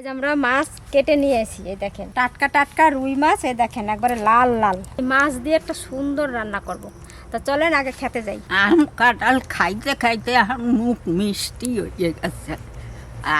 আজ আমরা মাছ কেটে নিয়ে এসি এই দেখেন। টাটকা টাটকা রুই মাছ, এই দেখেন, একবারে লাল লাল। মাছ দিয়ে একটা সুন্দর রান্না করব। তা চলেন, আগে খেতে যাই। আম কাঁঠাল খাইতে খাইতে আমার মুখ মিষ্টি হয়ে গেছে।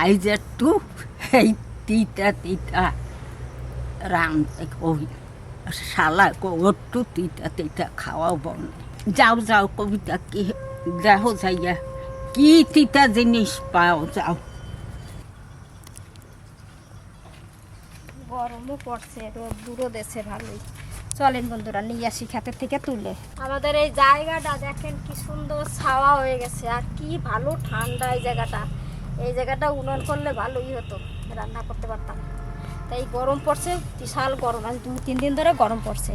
আজ একটু এই তিতা তিতা রাঁধতে কই শালা কো একটু তিতা তিতা খাওয়াও বনে। যাও যাও কবিতা, কি দেখো যাইয়া, কি তিতা জিনিস পাও যাও। গরমও পড়ছে রোদ্দুরও দেশে ভালোই। চলেন বন্ধুরা নিয়ে আসি খেতের থেকে তুলে। আমাদের এই জায়গাটা দেখেন কি সুন্দর ছাওয়া হয়ে গেছে আর কি ভালো ঠান্ডা এই জায়গাটা। এই জায়গাটা উনুন করলে ভালোই হতো রান্না করতে পারতাম। তাই গরম পড়ছে বিশাল গরম আজ দু তিন দিন ধরে গরম পড়ছে।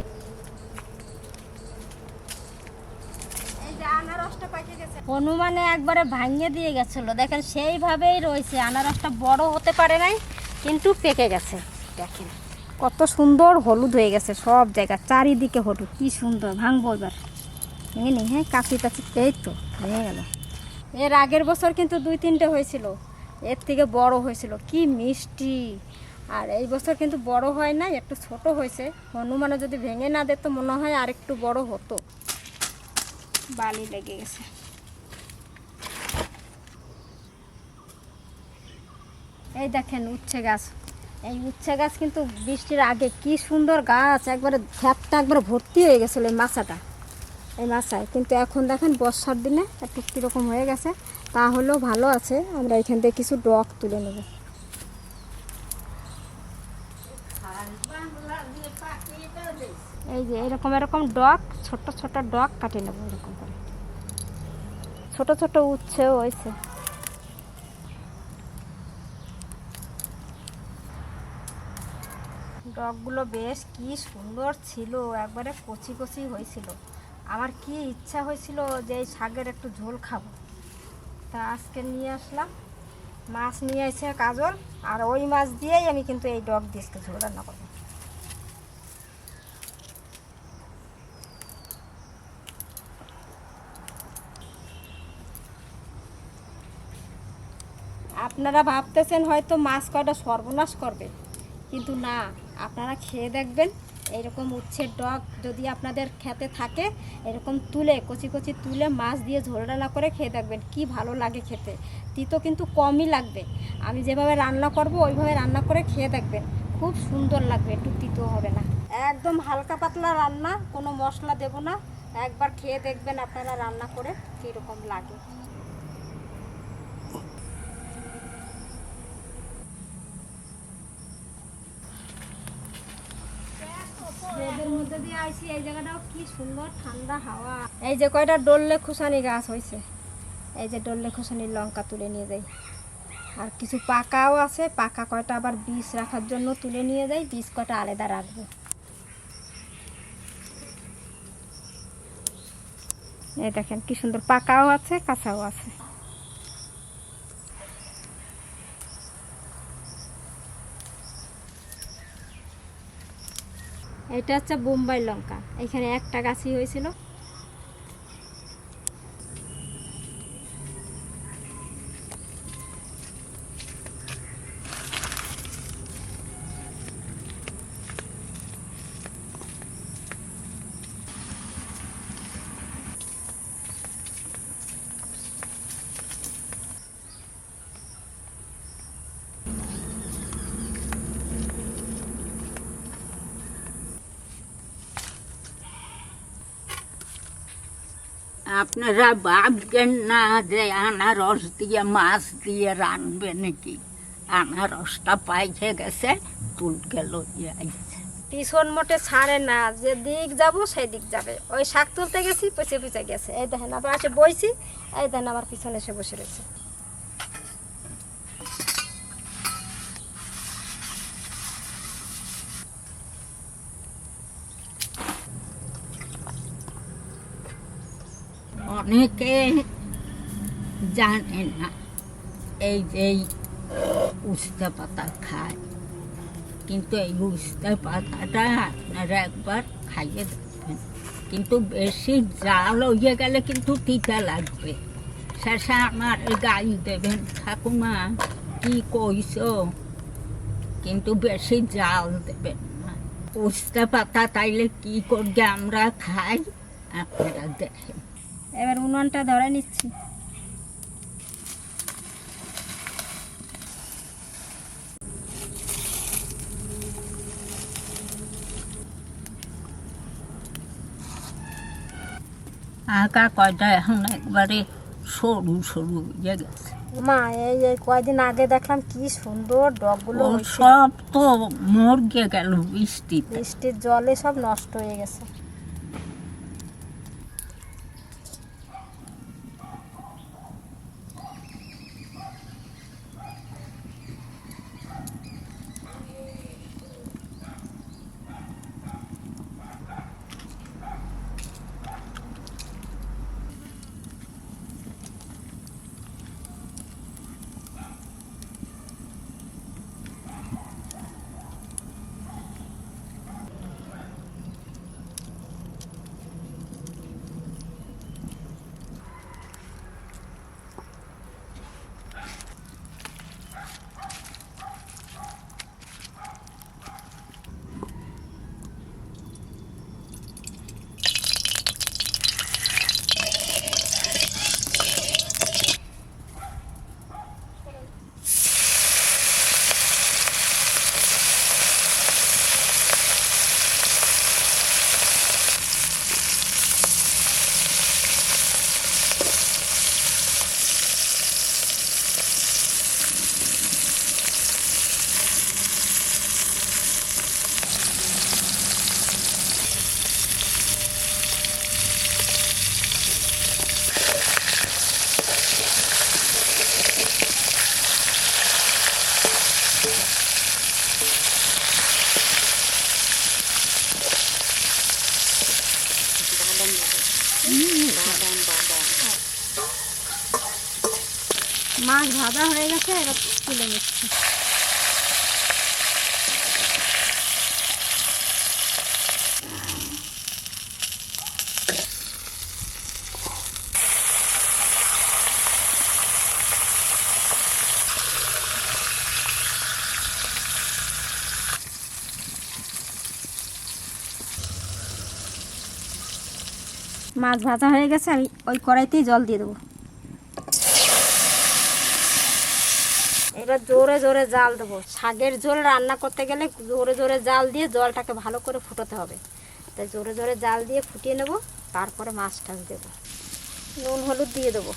হনুমানে একবারে ভাঙিয়ে দিয়ে গেছিল দেখেন সেইভাবেই রয়েছে আনারসটা বড় হতে পারে নাই কিন্তু পেকে গেছে। দেখেন, কত সুন্দর হলুদ হয়ে গেছে সব জায়গা, চারিদিকে হলুদ, কি সুন্দর, ভাঙবো এবার। নি হ্যাঁ কাশি টাচি এই তো ভেঙে গেল। এর আগের বছর কিন্তু দুই তিনটে হয়েছিল, এর থেকে বড় হয়েছিল, কি মিষ্টি। আর এই বছর কিন্তু বড় হয় না একটু ছোট হয়েছে। হনুমানে যদি ভেঙে না দিত, মনে হয় আর একটু বড় হতো। বালি লেগে গেছে। এই দেখেন, উচ্ছে গাছ। এই উচ্ছে গাছ কিন্তু বৃষ্টির আগে কি সুন্দর গাছ, একবারে খ্যাপটা একবারে ভর্তি হয়ে গেছিল এই মাছাটা। এই মাছায়। কিন্তু এখন দেখেন বর্ষার দিনে একটু কীরকম হয়ে গেছে। তা হলেও ভালো আছে। আমরা এখান থেকে কিছু ডগ তুলে নেব। এই যে এরকম এরকম ডগ, ছোট ছোট ডগ কাটে নেব এরকম করে। ছোট ছোট উচ্ছেও হয়েছে। ডগগুলো বেশ কি সুন্দর ছিল, একবারে কচি কচি হয়েছিল। আমার কি ইচ্ছা হয়েছিল যে এই শাকের একটু ঝোল খাব। তা আজকে নিয়ে আসলাম, মাছ নিয়ে এসে কাজল, আর ওই মাছ দিয়েই আমি কিন্তু এই ডগ দিয়ে ঝোল রান্না করব। আপনারা ভাবতেছেন হয়তো মাছ কয়টা সর্বনাশ করবে, কিন্তু না। আপনারা খেয়ে দেখবেন। এরকম উচ্ছের ডগ যদি আপনাদের খেতে থাকে, এরকম তুলে, কচি কচি তুলে মাছ দিয়ে ঝোল রান্না করে খেয়ে দেখবেন, কি ভালো লাগে খেতে। তিতো কিন্তু কমই লাগবে। আমি যেভাবে রান্না করব, ওইভাবে রান্না করে খেয়ে দেখবেন। খুব সুন্দর লাগবে, একটু তিতো হবে না। একদম হালকা পাতলা রান্না, কোনো মশলা দেব না। একবার খেয়ে দেখবেন আপনারা রান্না করে কীরকম লাগে। এই ঠান্ডা হাওয়া। এই যে কয়টা ডললে খুসানি গাছ হয়েছে এই যে ডললে খুসানির লঙ্কা তুলে নিয়ে যাই। আর কিছু পাকাও আছে, পাকা কয়টা আবার বীজ রাখার জন্য তুলে নিয়ে যাই, বীজ কয়টা আলাদা রাখব। এই দেখেন কি সুন্দর, পাকাও আছে, কাঁচাও আছে। এটা হচ্ছে বোম্বাই লঙ্কা। এখানে একটা গাছই হয়েছিল। আপনারা ভাবছেন না যে আনারস দিয়ে মাছ দিয়ে রাঁধবে নাকি? আনারসটা পাইছে গেছে তুলকে লইয়ে পিছন মোটে ছাড়ে না, যে দিক যাব সেই দিক যাবে। ওই শাক তুলতে গেছি পিছিয়ে পিছিয়ে গেছে। এই দেখেন, আবার এসে বইছি, এই দেখেন আমার পিছনে এসে বসে রয়েছে। অনেকে জানে না। এই যে উস্তে পাতা খায়। কিন্তু এই উস্তে পাতাটা আপনারা একবার খাইয়ে দেখবেন। কিন্তু বেশি জাল হয়ে গেলে কিন্তু তিতা লাগবে। শেষে আমার গাই দেবেন, ঠাকুমা, কি কইস কিন্তু বেশি জাল দেবেন না। উস্তা পাতা তাইলে কি করবে আমরা খাই? আপনারা দেখেন। এবার উনুনটা ধরে নিচ্ছি। আঁকা কয়টা এখন একবারে সরু সরু হয়ে গেছে। মা এই এই কয়দিন আগে দেখলাম কি সুন্দর ডগগুলো সব তো মরগে গেল বৃষ্টিতে। বৃষ্টির জলে সব নষ্ট হয়ে গেছে। মাছ ভাজা হয়ে গেছে, আমি ওই কড়াইতেই জল দিয়ে দেবো। এবার জোরে জোরে জাল দেবো। শাকের ঝোল রান্না করতে গেলে জোরে জোরে জাল দিয়ে জলটাকে ভালো করে ফুটোতে হবে। তাই জোরে জোরে জাল দিয়ে ফুটিয়ে নেব, তারপরে মাছ টাছ দেবো। নুন, হলুদ দিয়ে দেবো।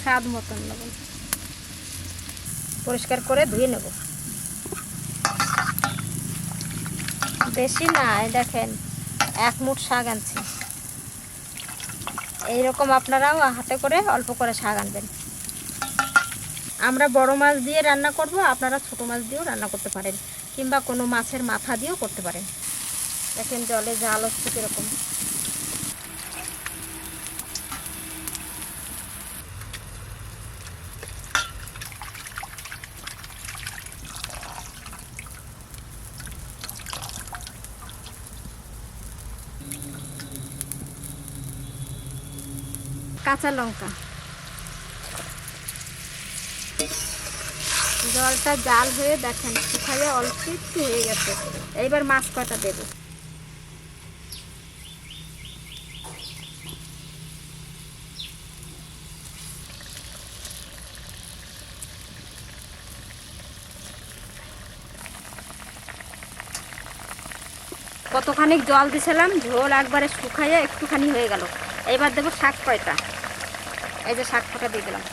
স্বাদ মতন লবণ। পরিষ্কার করে ধুয়ে নেব। বেশি না দেখেন, এক মুঠ শাক আনছি। এইরকম আপনারাও হাতে করে অল্প করে শাক আনবেন। আমরা বড় মাছ দিয়ে রান্না করব, আপনারা ছোট মাছ দিয়েও রান্না করতে পারেন, কিংবা কোনো মাছের মাথা দিয়েও করতে পারেন। দেখেন জলে জাল হচ্ছে কীরকম। কাঁচা লঙ্কা। জলটা জাল হয়ে দেখেন শুকাইয়ে অল্প একটু হয়ে গেছে। এইবার মাছ কটা দেবো। কতখানি জল দিছিলাম, ঝোল একবারে শুকাইয়ে একটুখানি হয়ে গেল। এবার দেবো শাক কয়টা। এই যে শাক কটা দিয়ে দিলাম।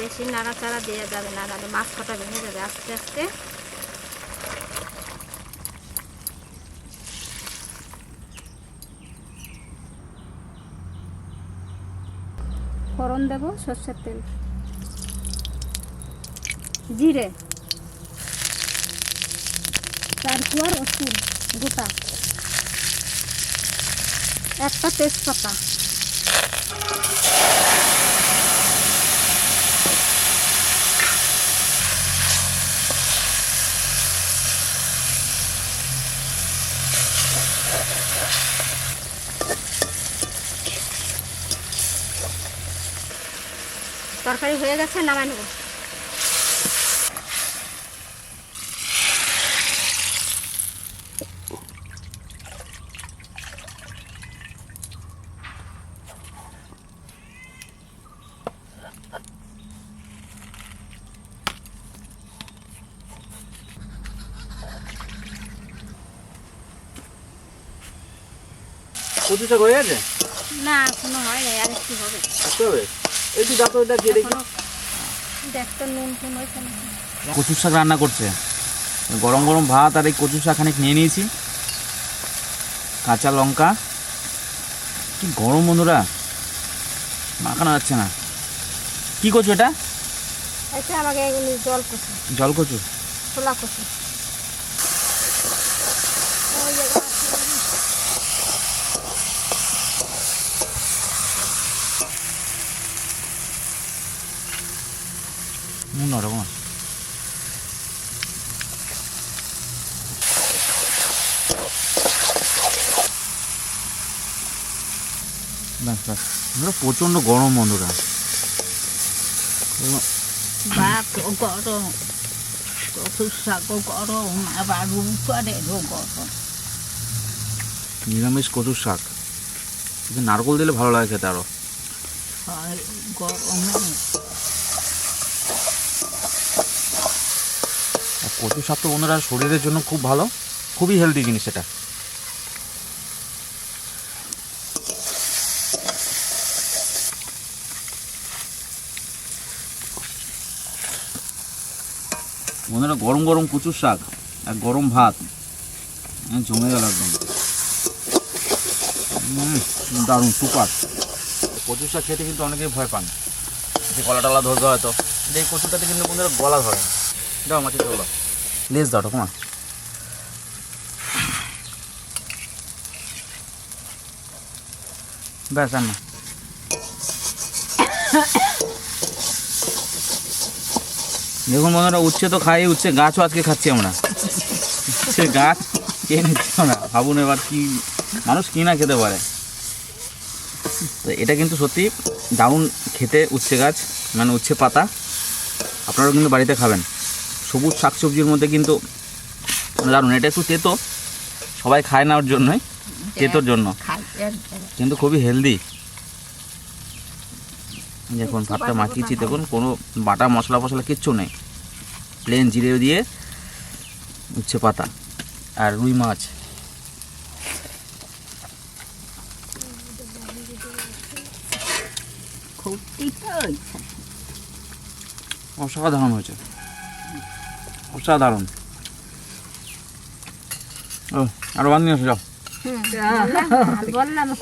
বেশি নাড়াচাড়া দেওয়া যাবে না, নাহলে মাছ কটা ভেঙে যাবে আস্তে আস্তে। ফোড়ন দেব সর্ষের তেল। জিরে। আদুয়ার রসুন গোটা। একটা তেজপাতা। তরকারি হয়ে গেছে নামাই নেব। কচু শাক হয়ে গেছে? না এখনও হয় নাই আর একটু হবে। আসতে হবে? একটু দেখো। এটা নুন টুন হয়েছে কচুর শাক রান্না করছে। গরম গরম ভাত আর এই কচু শাক খানিক নিয়ে নিয়েছি। কাঁচা লঙ্কা। কি গরম বন্ধুরা। মাখানো যাচ্ছে না। কি কচু এটা? আচ্ছা আমাকে জল কষি জল কচু ছোলা কষি ওই জায়গা আছে। বন্ধুরা, প্রচণ্ড গরম বন্ধুরা। গরম গরম আবার গরম। নিরামিষ কচুর শাক। নারকল দিলে ভালো লাগে খেতে আরও হয় গরমে। কচু শাক তো বন্ধুরা শরীরের জন্য খুব ভালো। খুবই হেলদি জিনিস এটা। বন্ধুরা গরম গরম কচুর শাক আর গরম ভাত। জমে গেল একদম। দারুণ, সুপার। কচুর শাক খেতে কিন্তু অনেকেই ভয় পান। যে গলা টলা ধরবে হয়তো। এই কচুটাতে কিন্তু বন্ধুরা গলা ধরে না। দাও মাটি তোলো। লেজ দাও ঠাকুমা ব্যাস, আর না। দেখুন বন্ধুরা, উচ্ছে তো খাই, উচ্ছে গাছও আজকে খাচ্ছি আমরা। উচ্ছে গাছ কে নিচ্ছি আমরা ভাবুন এবার কি, মানুষ কি না খেতে পারে। তো এটা কিন্তু সত্যি দারুণ খেতে উচ্ছে গাছ মানে উচ্ছে পাতা। আপনারাও কিন্তু বাড়িতে খাবেন। সবুজ শাকসবজির মধ্যে কিন্তু দারুণ এটা একটু তেতো। সবাই খায় না ওর জন্যই তেতোর জন্য। কিন্তু খুবই হেলদি দেখুন ভাতটা মাখিয়েছি দেখুন কোনো বাটা মশলা ফসলা কিচ্ছু নেই। প্লেন জিরে দিয়ে উচ্ছে পাতা আর রুই মাছ। অসাধারণ হয়েছে। অসাধারণ। ও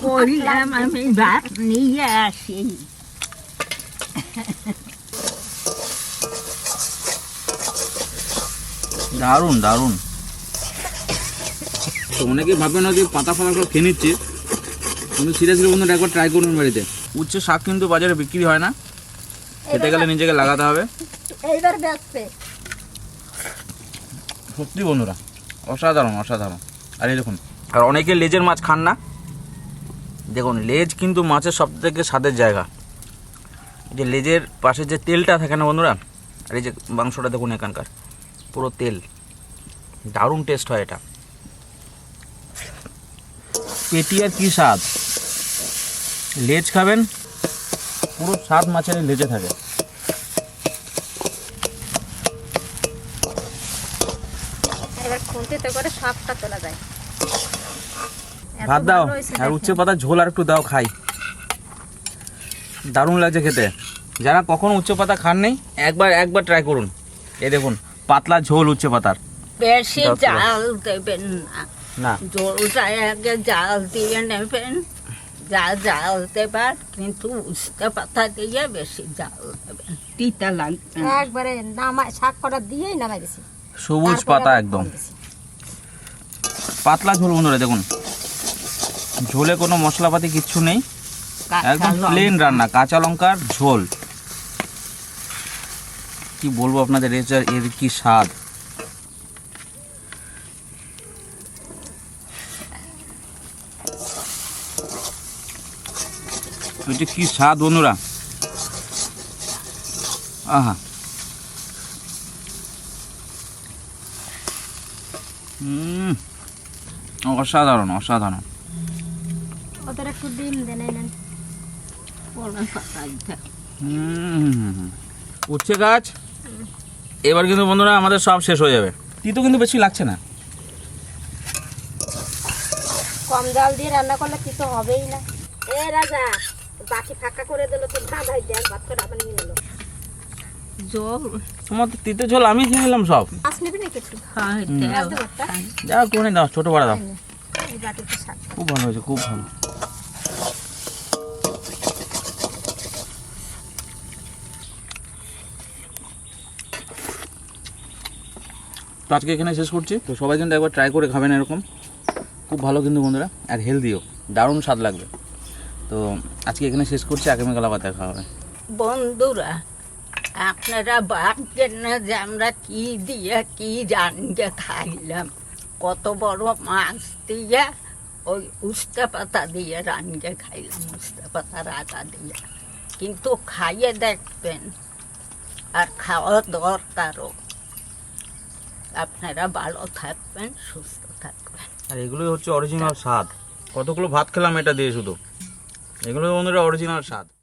করলাম আমি ভাত নিয়ে আসি দারুণ দারুণ। তো অনেকে ভাবে না যে পাতা ফাতা সব খেয়ে নিচ্ছে। কিন্তু সিরিয়াসলি বন্ধুরা, একবার ট্রাই করুন বাড়িতে। উচ্ছে শাক কিন্তু বাজারে বিক্রি হয় না। খেতে গেলে নিজেকে লাগাতে হবে। এইবার সত্যি বন্ধুরা, অসাধারণ অসাধারণ। আর এই দেখুন, আর অনেকে লেজের মাছ খান না। দেখুন, লেজ কিন্তু মাছের সব থেকে স্বাদের জায়গা। যে লেজের পাশে যে তেলটা থাকে না বন্ধুরা, আর এই যে মাংসটা দেখুন এখানকার, পুরো তেল। দারুণ টেস্ট হয় এটা। পেটি আর কি স্বাদ? লেজ খাবেন, পুরো স্বাদ মাছের লেজে থাকে এবার খুন্তিতে করে সবটা তোলা যায়। ভাত দাও আর উচ্ছে পাতার ঝোল আর একটু দাও খাই। দারুণ লাগছে খেতে। যারা কখন উচ্ছে পাতা খান নেই একবার একবার ট্রাই করুন। এই দেখুন পাতলা ঝোল উচ্ছে পাতার বেশি জাল দেবেন না। জলটা আগে জাল দিয়ে নেবেন। যা জাল দেবার কিন্তু উস্তে পাতা দিয়ে বেশি জাল দেবেন। তিতা লাগবে একবারে নামাই শাক কটা দিয়েই নামাই দিছি। সবুজ পাতা একদম। পাতলা ঝোল বন্ধুরা দেখুন। ঝোলে কোনো মশলাপাতি কিচ্ছু নেই। একদম প্লেন রান্না কাঁচা লঙ্কার ঝোল। কি বলব আপনাদের এর এর কি স্বাদ। এটা কি স্বাদ বন্ধুরা। আহা। হুম অসাধারণ অসাধারণ। ওদের একটু ডিম দেন উচ্ছে গাছ? এবার কিন্তু বন্ধুরা আমাদের সব শেষ হয়ে যাবে। তিতো কিন্তু বেশি লাগছে না। কম জাল দিয়ে রান্না করলে কিছু হবেই না। এ রাজা বাকি ফাঁকা করে দিল তো দাদাই দেখ ভাত করে আবার নিয়ে নিল। জল? তোমার তো তিতো ঝোল আমি খেয়ে নিলাম সব। মাছ নেবে নাকি একটু? খাইতে মাছ দেবো একটা? যা করে দাও ছোটো বড়া দাও। খুব ভালো হয়েছে খুব ভালো। তো আজকে এখানে শেষ করছি। তো সবাই কিন্তু একবার ট্রাই করে খাবেন এরকম। খুব ভালো কিন্তু বন্ধুরা আর হেলদিও দারুণ স্বাদ লাগবে। তো আজকে এখানে শেষ করছি আগামীকাল আবার দেখা হবে। বন্ধুরা আপনারা ভাবছেন না যে আমরা কি দিয়ে কি রান্না খাইলাম? কত বড় মাছ দিয়ে ওই উস্তা পাতা দিয়ে রান্না খাইলাম উস্তা পাতা আটা দিয়ে। কিন্তু খাইয়ে দেখবেন, আর খাওয়া দরকারও। আপনারা ভালো থাকবেন, সুস্থ থাকবেন। আর এগুলোই হচ্ছে অরিজিনাল স্বাদ। কতগুলো ভাত খেলাম এটা দিয়ে শুধু? এগুলো বন্ধুরা অরিজিনাল স্বাদ।